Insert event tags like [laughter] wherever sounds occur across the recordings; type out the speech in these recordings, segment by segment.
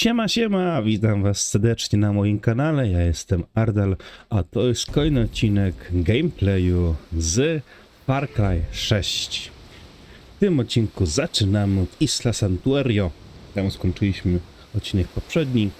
Siema, siema, witam was serdecznie na moim kanale, ja jestem Ardal, a to jest kolejny odcinek gameplayu z Far Cry 6. W tym odcinku zaczynamy od Isla Santuario, tam skończyliśmy odcinek poprzedni.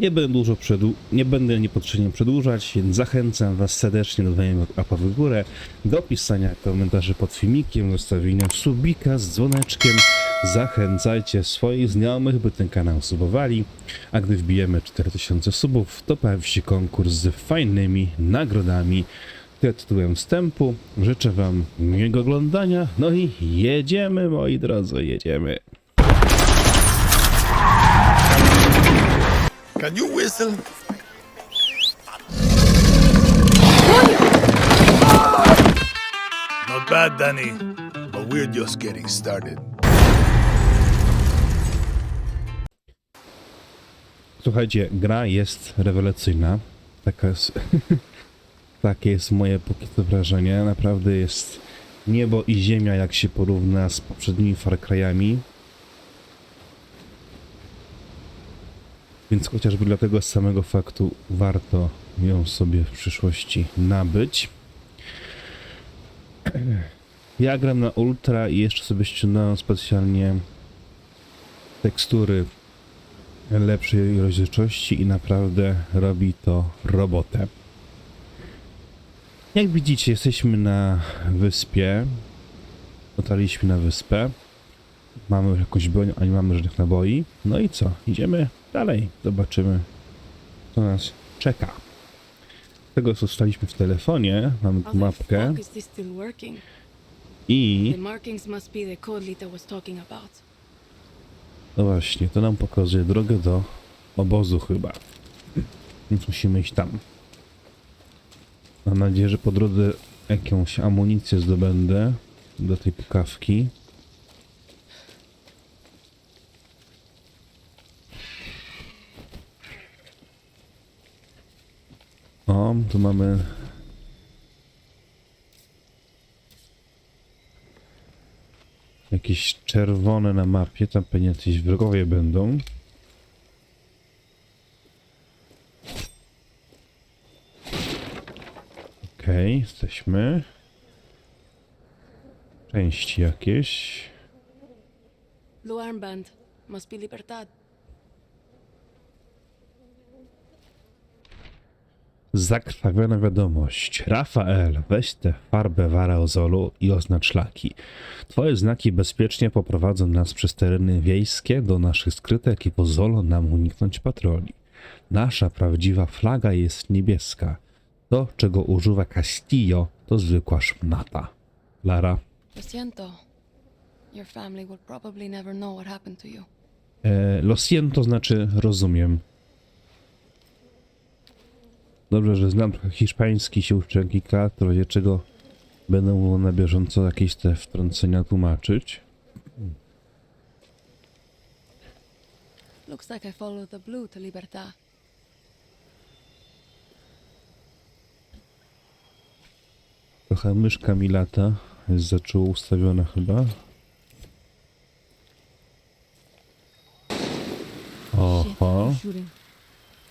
Nie będę dużo przedłu- nie będę niepotrzebnie przedłużać, więc zachęcam was serdecznie do dania łapa w górę, do pisania komentarzy pod filmikiem, zostawienia subika z dzwoneczkiem. Zachęcajcie swoich znajomych, by ten kanał subowali, a gdy wbijemy 4000 subów, to pojawi się konkurs z fajnymi nagrodami. Tytułem wstępu. Życzę wam miłego oglądania, no i jedziemy moi drodzy, jedziemy. Can you whistle? Not bad, Danny, but we're just getting started. Słuchajcie, gra jest rewelacyjna. Taka jest, [laughs] takie jest moje póki wrażenie. Naprawdę jest niebo i ziemia, jak się porówna z poprzednimi Far Cry'ami. Więc chociażby dla tego samego faktu warto ją sobie w przyszłości nabyć. [clears throat] Ja gram na ultra i jeszcze sobie ściągnąłem specjalnie tekstury lepszej rozdzielczości i naprawdę robi to robotę. Jak widzicie, jesteśmy na wyspie. Dotarliśmy na wyspę. Mamy jakąś broń, a nie mamy żadnych naboi. No i co? Idziemy dalej. Zobaczymy, co nas czeka. Z tego, co staliśmy w telefonie, mamy tu mapkę i The markings must be the code Lita was talking about. No właśnie, to nam pokazuje drogę do obozu chyba. Więc musimy iść tam. Mam nadzieję, że po drodze jakąś amunicję zdobędę do tej pukawki. O, tu mamy jakieś czerwone na mapie, tam pewnie jacyś wrogowie będą. Okej, jesteśmy. Części jakieś. Must be Libertad. Zakrwawiona wiadomość. Rafael, weź tę farbę w aerozolu i oznacz szlaki. Twoje znaki bezpiecznie poprowadzą nas przez tereny wiejskie do naszych skrytek i pozwolą nam uniknąć patroli. Nasza prawdziwa flaga jest niebieska. To, czego używa Castillo, to zwykła szmata. Lara. Lo siento. Your family will probably never know what happened to you. E, lo siento znaczy rozumiem. Dobrze, że znam hiszpański, się uczyłem kilka w razie czego będę mógł na bieżąco jakieś te wtrącenia tłumaczyć. Looks like I followed the blue to Libertad. Trochę myszka mi lata, jest za czuło ustawiona chyba. Oho.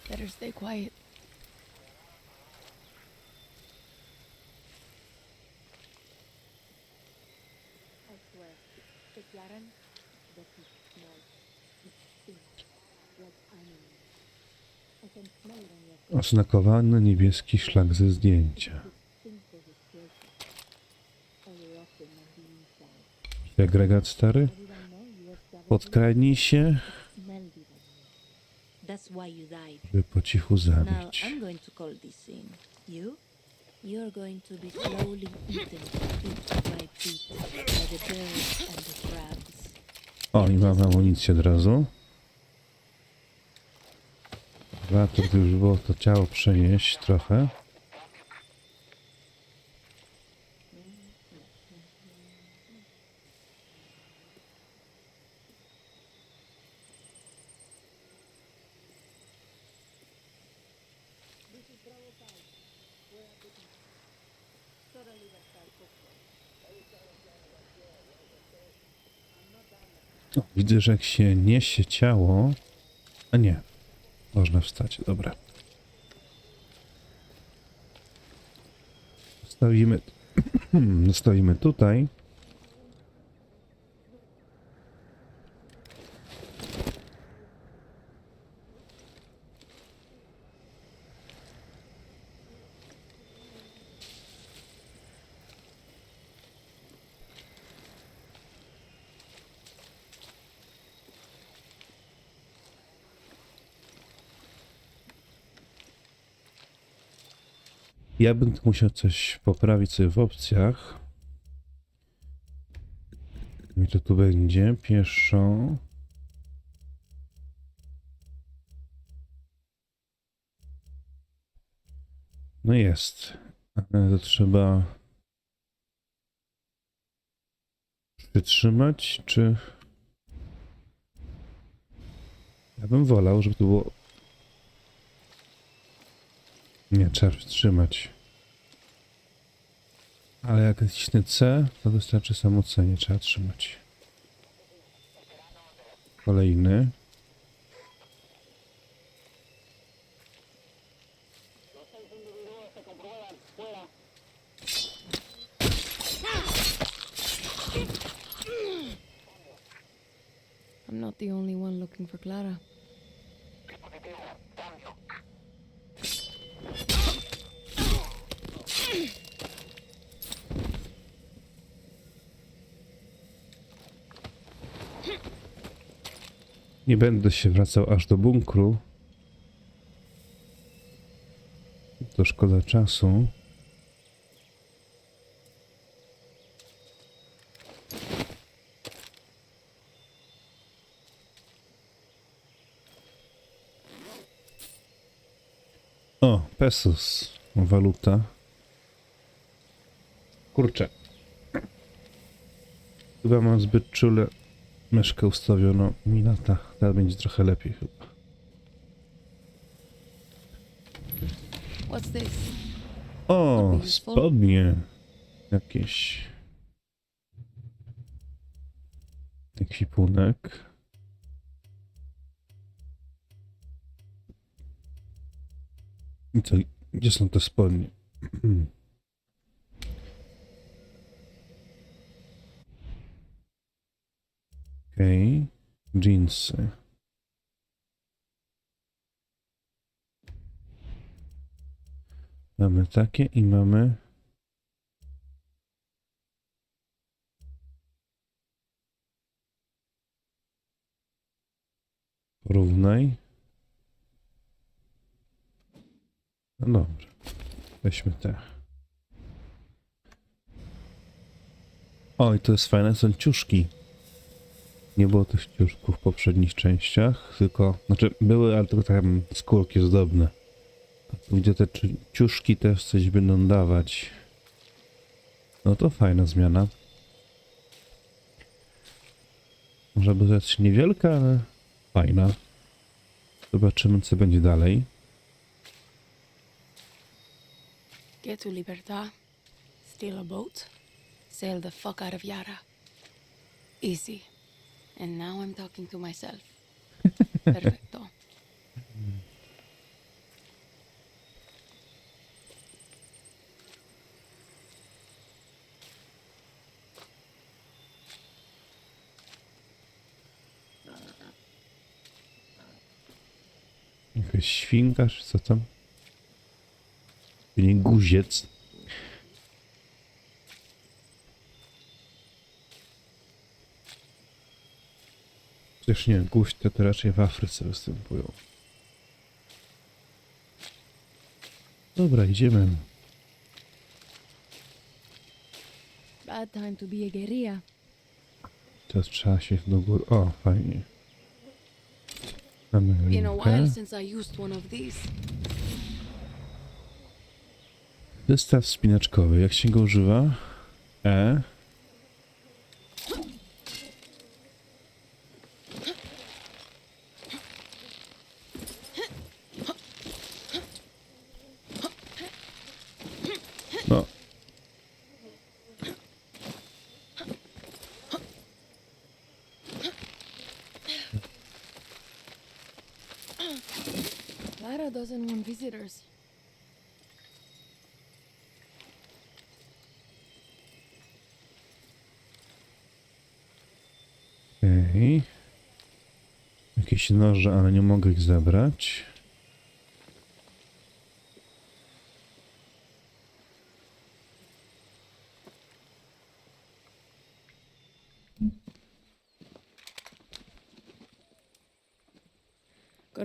Better stay quiet. Oznakowany niebieski szlak ze zdjęcia. Agregat stary? Podkradnij się, by po cichu zabić. I'm going to call this thing. You? You're going to be slowly eaten bit by bit by the birds and the crabs. O, i mam amunicję od razu. By już było to ciało przenieść trochę. Widzę, że jak się niesie ciało, A nie. Można wstać, dobra. Stawimy, stawimy [clears throat] tutaj. Ja bym musiał coś poprawić sobie w opcjach. I to tu będzie pieszo. No jest. To trzeba przytrzymać, czy... Ja bym wolał, żeby to było nie, trzeba przytrzymać. Ale jak nacisnę C, to wystarczy samo C, nie trzeba trzymać. Kolejny. I'm not the only one looking for Clara. Nie będę się wracał aż do bunkru. To szkoda czasu. O, pesos. Waluta. Kurczę. Chyba mam zbyt czule myszkę ustawioną mi na Teraz będzie trochę lepiej chyba. O, spodnie. Jakieś. Ekwipunek. I co? Gdzie są te spodnie? [clears throat] Okej. Okay. Jeansy. Mamy takie i mamy. Porównaj. No dobrze. Weźmy te. O, i to jest fajne, są ciuszki. Nie było tych ciuszków w poprzednich częściach, tylko, znaczy były, ale tylko tam skórki zdobne. Gdzie te ci- ciuszki też coś będą dawać. No to fajna zmiana. Może być niewielka, ale fajna. Zobaczymy, co będzie dalej. Get to Libertad, steal a boat, sail the fuck out of Yara. Easy. And now I'm talking to myself. [laughs] Perfecto. Jakaś świnka, czy co tam? Guziec. Przecież nie, guź to, raczej w Afryce występują. Dobra, idziemy. Bad time to be a guerrilla. Teraz trzeba się do góry. O, fajnie. Mamy a linkę. while since I used one of these. Zestaw spinaczkowy. Jak się go używa? E. 2001 visitors. Okej. Okay. Jakieś noże, ale nie mogę ich zebrać.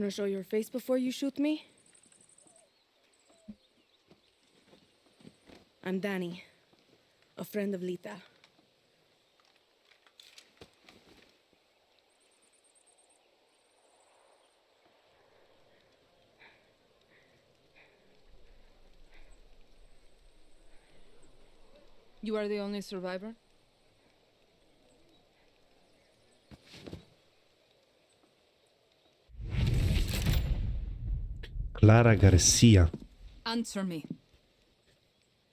Gonna show your face before you shoot me? I'm Danny, a friend of Lita. You are the only survivor? Clara Garcia. Answer me.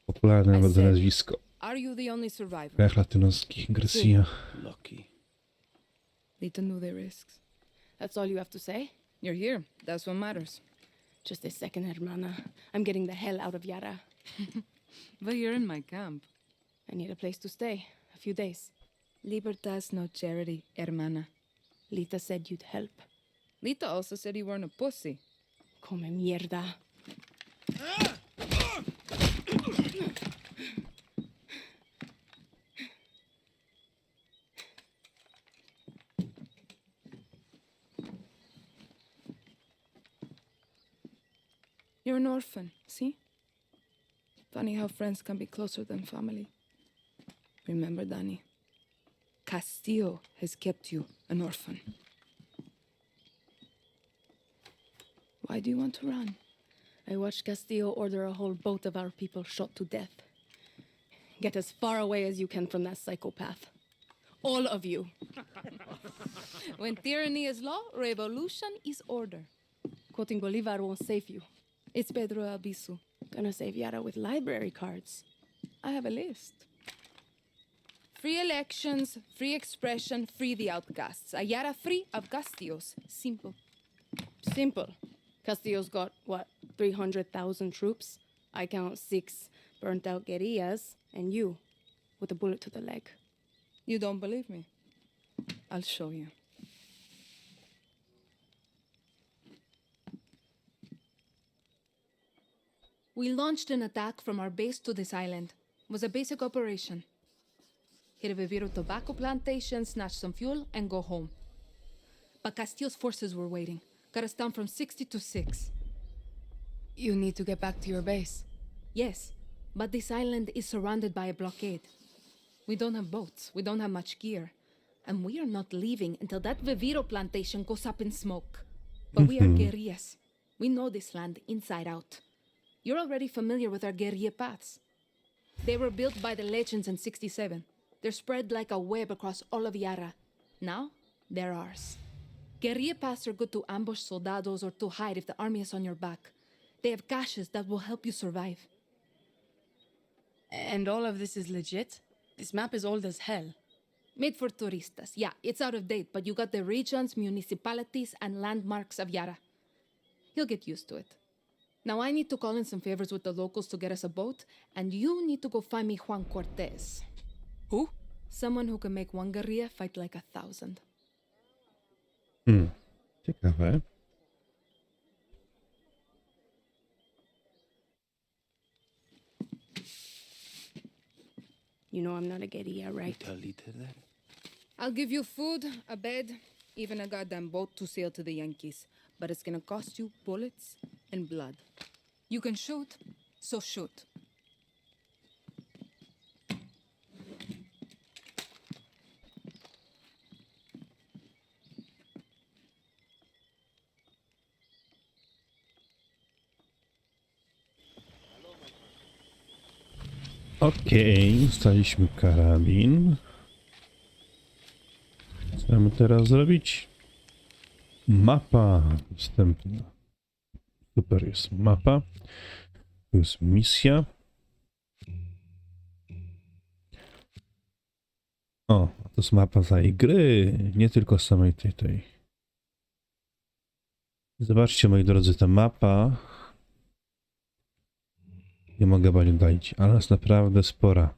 Popularne I nawet said- nazwisko. Are you the only survivor? Krajach latynoskich. Garcia. Lucky. Lita knew the risks. That's all you have to say? You're here. That's what matters. Just a second, hermana. I'm getting the hell out of Yara. [laughs] But you're in my camp. I need a place to stay. A few days. Libertas no charity, hermana. Lita said you'd help. Lita also said you weren't a pussy. Come mierda. You're an orphan, see? Funny how friends can be closer than family. Remember, Danny, Castillo has kept you an orphan. Why do you want to run? I watched Castillo order a whole boat of our people shot to death. Get as far away as you can from that psychopath. All of you. [laughs] When tyranny is law, revolution is order. Quoting Bolivar won't save you. It's Pedro Albizu. Gonna save Yara with library cards. I have a list. Free elections, free expression, free the outcasts. Ayara free of Castillos. Simple. Simple. Castillo's got, what, 300,000 troops? I count six burnt out guerrillas, and you, with a bullet to the leg. You don't believe me? I'll show you. We launched an attack from our base to this island. It was a basic operation. Hit a Viviro tobacco plantation, snatch some fuel, and go home. But Castillo's forces were waiting. Got us down from 60 to 6. You need to get back to your base. Yes, but this island is surrounded by a blockade. We don't have boats, we don't have much gear, and we are not leaving until that Viviro plantation goes up in smoke. But we are [laughs] guerrillas. We know this land inside out. You're already familiar with our guerrilla paths. They were built by the legends in 67. They're spread like a web across all of Yara. Now, they're ours. Guerrilla paths are good to ambush soldados or to hide if the army is on your back. They have caches that will help you survive. And all of this is legit? This map is old as hell. Made for turistas. Yeah, it's out of date, but you got the regions, municipalities, and landmarks of Yara. You'll get used to it. Now I need to call in some favors with the locals to get us a boat, and you need to go find me Juan Cortez. Who? Someone who can make one guerrilla fight like a thousand. Hmm. Ciekawe. You know I'm not a guerrilla, right? Tell Lita that? I'll give you food, a bed, even a goddamn boat to sail to the Yankees. But it's gonna cost you bullets and blood. You can shoot, so shoot. Okej, ustaliśmy karabin. Co mamy teraz zrobić? Mapa dostępna. Super jest mapa. Tu jest misja. O, to jest mapa całej gry, nie tylko samej tej tej. Zobaczcie, moi drodzy, ta mapa. Nie mogę wam dać, ale jest naprawdę spora.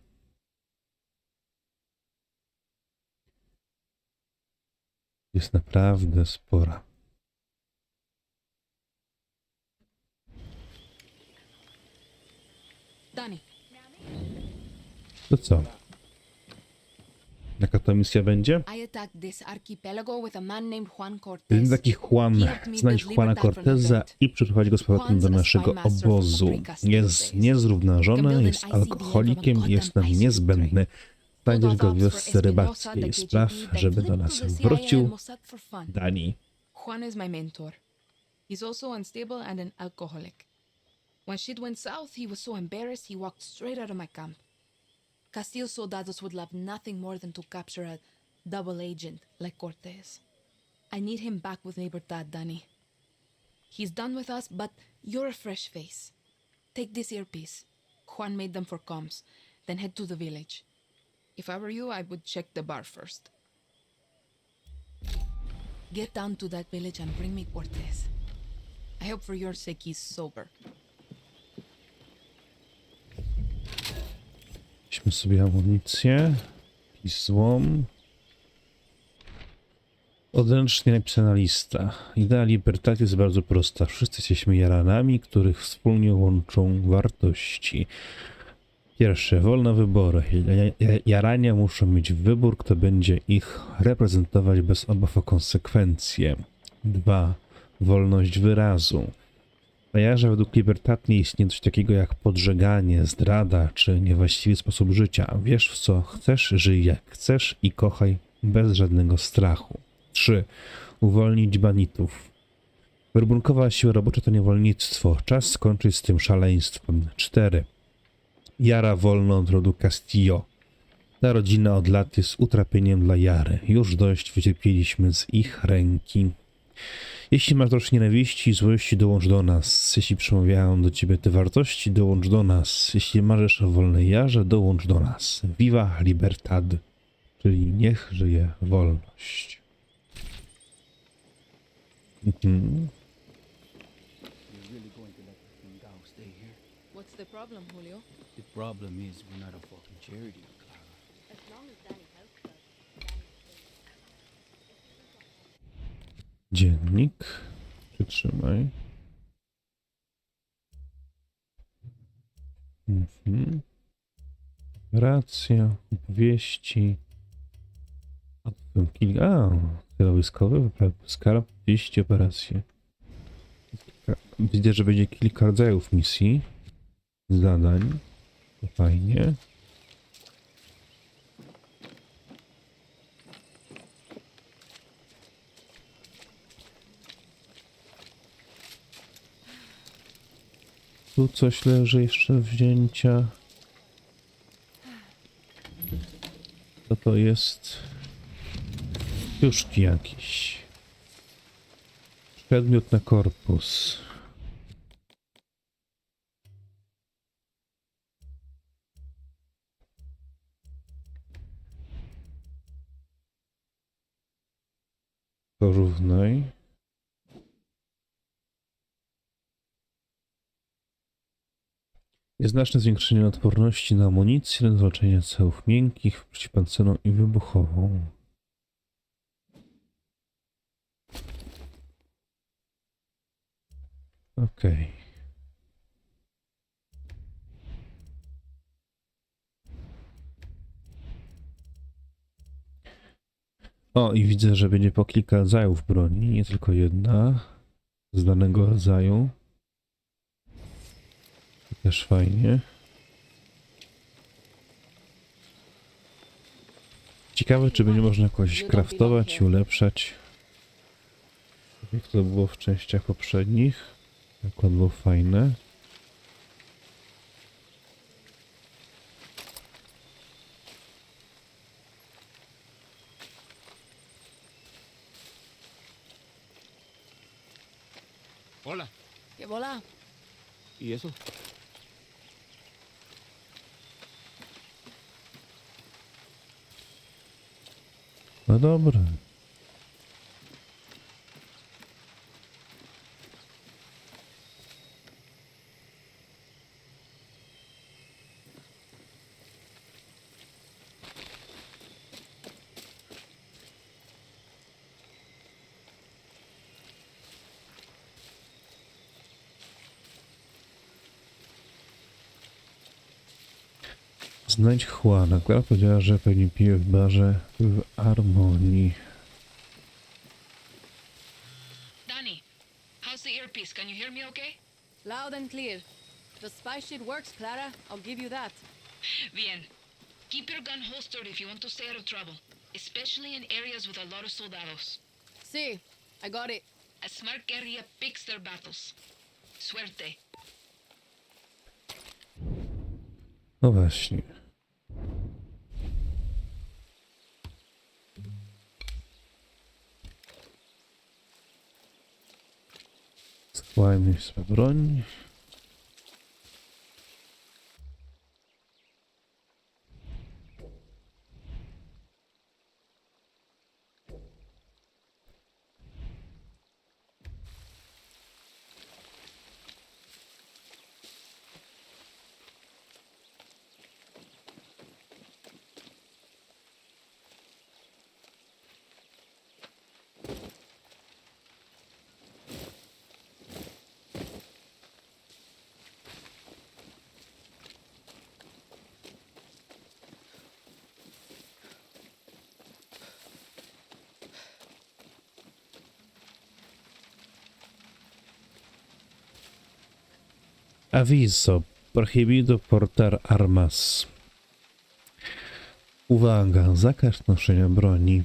Jest naprawdę spora. To co? Jaka to misja będzie? Jeden taki Juan, znajdź Juana Corteza i przeprowadź go z powrotem do naszego obozu. Jest niezrównażony, jest alkoholikiem i jest nam niezbędny. Znajdziesz go w wiosce rybackiej. Spraw, żeby do nas wrócił. Dani. Juan is my mentor. He's also unstable and an alcoholic. When shit went south, he was so embarrassed he walked straight out of my camp. Castillo's soldados would love nothing more than to capture a double agent like Cortez. I need him back with Libertad, Danny. He's done with us, but you're a fresh face. Take this earpiece. Juan made them for comms. Then head to the village. If I were you, I would check the bar first. Get down to that village and bring me Cortez. I hope for your sake he's sober. Weźmy sobie amunicję. I złom. Odręcznie napisana lista. Idea Libertatis jest bardzo prosta. Wszyscy jesteśmy jaranami, których wspólnie łączą wartości. Pierwsze, wolne wybory. Ja- ja- Jarania muszą mieć wybór, kto będzie ich reprezentować bez obaw o konsekwencje. Dwa, wolność wyrazu. Na jarze według Libertat nie istnieje coś takiego jak podżeganie, zdrada czy niewłaściwy sposób życia. Wiesz w co chcesz, żyj jak chcesz i kochaj bez żadnego strachu. 3. Uwolnić banitów. Werbunkowa siła robocza to niewolnictwo. Czas skończyć z tym szaleństwem. 4. Jara wolna od rodu Castillo. Ta rodzina od lat jest utrapieniem dla Jary. Już dość wycierpieliśmy z ich ręki. Jeśli masz troszkę nienawiści i złości, dołącz do nas. Jeśli przemawiają do ciebie te wartości, dołącz do nas. Jeśli marzysz o wolnej jarze, dołącz do nas. Viva Libertad, czyli niech żyje wolność. Mhm. The problem, Julio? The problem is we're not a fucking charity, Clara. Dziennik. Przytrzymaj. Mhm. Racja, opowieści. A. A, tyle wojskowy, wyprawy skarb, wieści, operacje. Kilka- Widzę, że będzie kilka rodzajów misji, zadań. Fajnie. Coś leży jeszcze wzięcia. Co to jest? Juszki jakiś. Przedmiot na korpus. Porównaj. Znaczne zwiększenie odporności na amunicję, na celów miękkich, przeciwpancerną i wybuchową. Okej. O, i widzę, że będzie po kilka rodzajów broni, nie tylko jedna z danego rodzaju. To Też fajnie. Ciekawe, czy będzie można jakoś craftować i ulepszać. Jak to było w częściach poprzednich. Akurat było fajne. Hola. ¿Qué bola? ¿Y eso? No dobra. Znajdź Juana. Klara powiedziała, że pewnie pije w barze w Harmonii. Danny, how's the earpiece? Can you hear me okay? Loud and clear. The spy shit works, Clara. I'll give you that. Bien. Keep your gun holstered if you want to stay out of trouble, especially in areas with a lot of soldados. See, I got it. A smart guerrilla picks their battles. Suerte. No właśnie. Schowajmy sobie broń. Aviso. Prohibido portar armas. Uwaga, zakaz noszenia broni.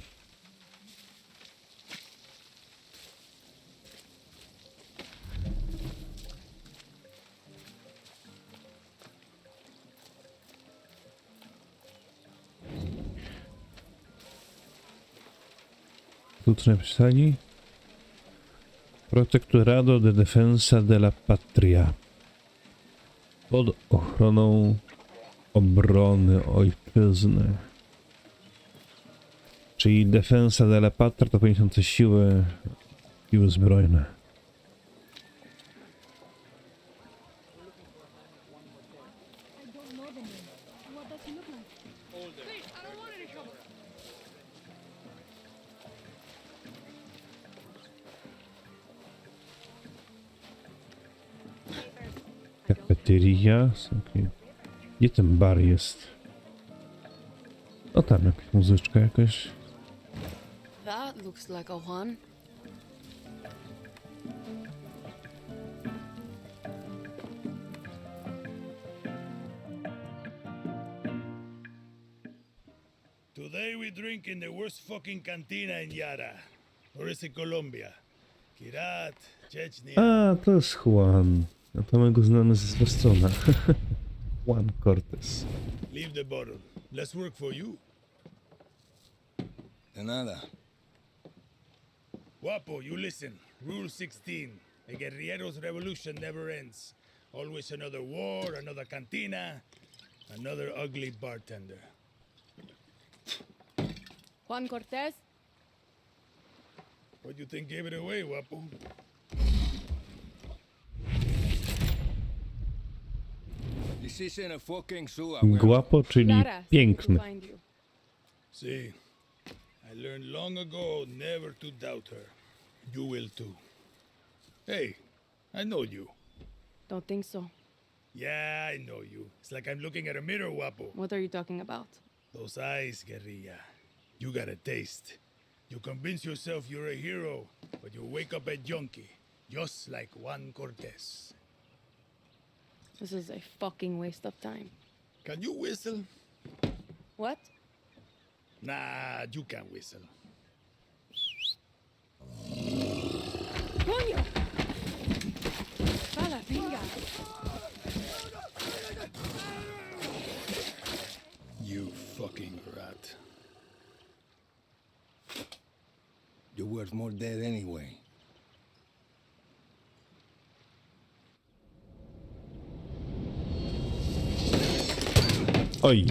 Tu co? Protectorado de Defensa de la Patria. Pod ochroną obrony ojczyzny. Czyli Defensa de to poniesioce siły, siły zbrojne. Kafeteria. Okej. Gdzie ten bar jest? O tam jakaś muzyczka jakaś. That looks like a Juan. Today we drink in the worst fucking cantina in Yara. Or is it Colombia? Kirat, Chechnya. A, to jest Juan. A to my go znamy ze Zwiastuna. [laughs] Juan Cortez. Leave the bottle. Let's work for you. De nada. Guapo, you listen. Rule 16. A guerrillero's revolution never ends. Always another war, another cantina, another ugly bartender. Juan Cortez? What do you think gave it away, Guapo? This isn't a fucking zoo. I will- Guapo, czyli Clara sent me piękny. to find you. See, I learned long ago never to doubt her. You will too. Hey, I know you. Don't think so. Yeah, I know you. It's like I'm looking at a mirror, Guapo. What are you talking about? Those eyes, guerrilla. You got a taste. You convince yourself you're a hero, but you wake up a junkie, just like Juan Cortez. This is a fucking waste of time. Can you whistle? What? Nah, you can't whistle. Coño! Fala, venga. You fucking rat. You're worth more dead anyway. Oj,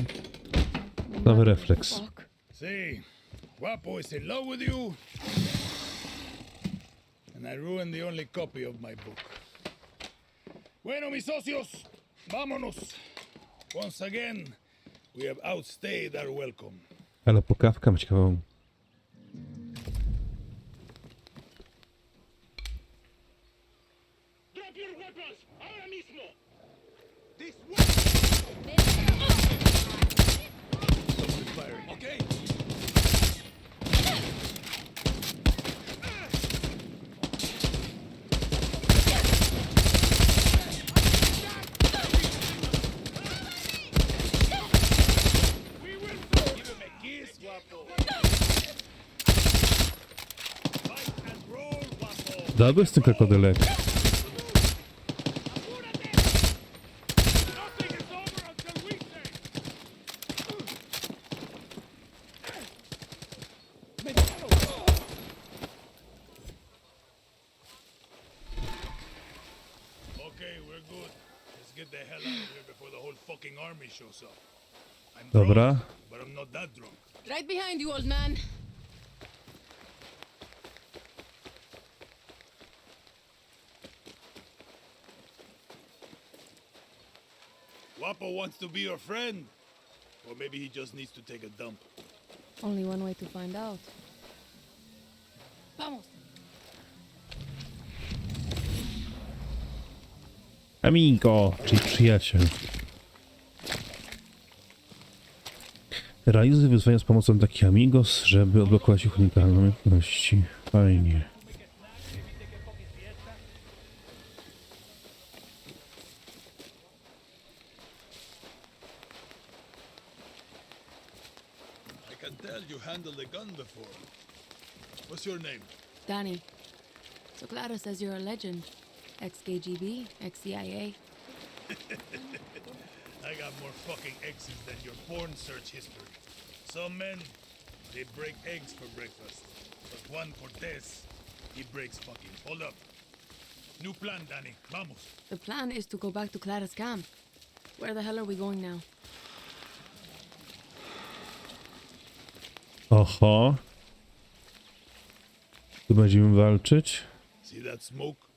nowy refleks. See, Guapo is in love with you, and I ruined the only copy of my book. Bueno, mis socios, vámonos. Once again, we have outstayed our welcome. Ale ma ciekawą. Drop your weapons, ahora mismo. This firing. Okay. Give him a kiss, guapo. Fight and roll, guapo. Dobry z tym krokodylek. Nothing is over until we say. Okay, we're good. Let's get the hell out of here before the whole fucking army shows up. I'm Dobra. Right behind you, old man. Wants to be your friend. Or maybe he just needs to take a dump. Only one way to find out. Vamos. Amigo, czyli przyjaciel. Realizuj wyzwania z pomocą takich amigos, żeby odblokować ich unikalne umiejętności. Fajnie. You handled a gun before. What's your name? Danny. So Clara says you're a legend. Ex-KGB, ex-CIA. [laughs] I got more fucking exes than your porn search history. Some men, they break eggs for breakfast. But Juan Cortez, he breaks fucking. Hold up. New plan, Danny. Vamos. The plan is to go back to Clara's camp. Where the hell are we going now? Oho. Tu będziemy walczyć. See that smoke?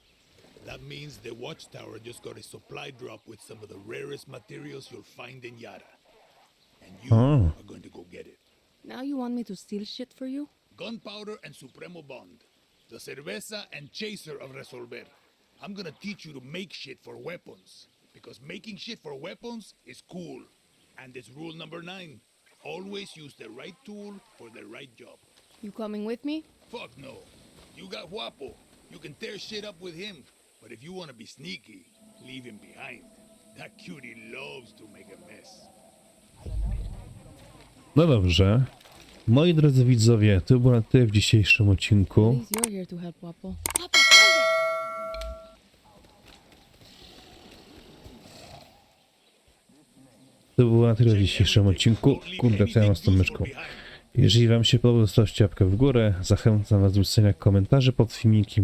That means the watchtower just got a supply drop with some of the rarest materials you'll find in Yara. And you Oh. are going to go get it. Now you want me to steal shit for you? Gunpowder and Supremo Bond. The cerveza and chaser of Resolver. I'm gonna teach you to make shit for weapons. Because making shit for weapons is cool. And it's rule number nine. Always use the right tool for the right job. You coming with me? Fuck no. You got Guapo. You can tear shit up with him. But if you wanna be sneaky, leave him behind. That cutie loves to make a mess. No dobrze. Moi drodzy widzowie, to było na tyle w dzisiejszym odcinku. least you're here to help Wapo. To było na tyle w dzisiejszym odcinku. Kurde, co ja mam z tą myszką. Jeżeli wam się podoba, zostawcie łapkę w górę. Zachęcam was do pisania komentarzy pod filmikiem.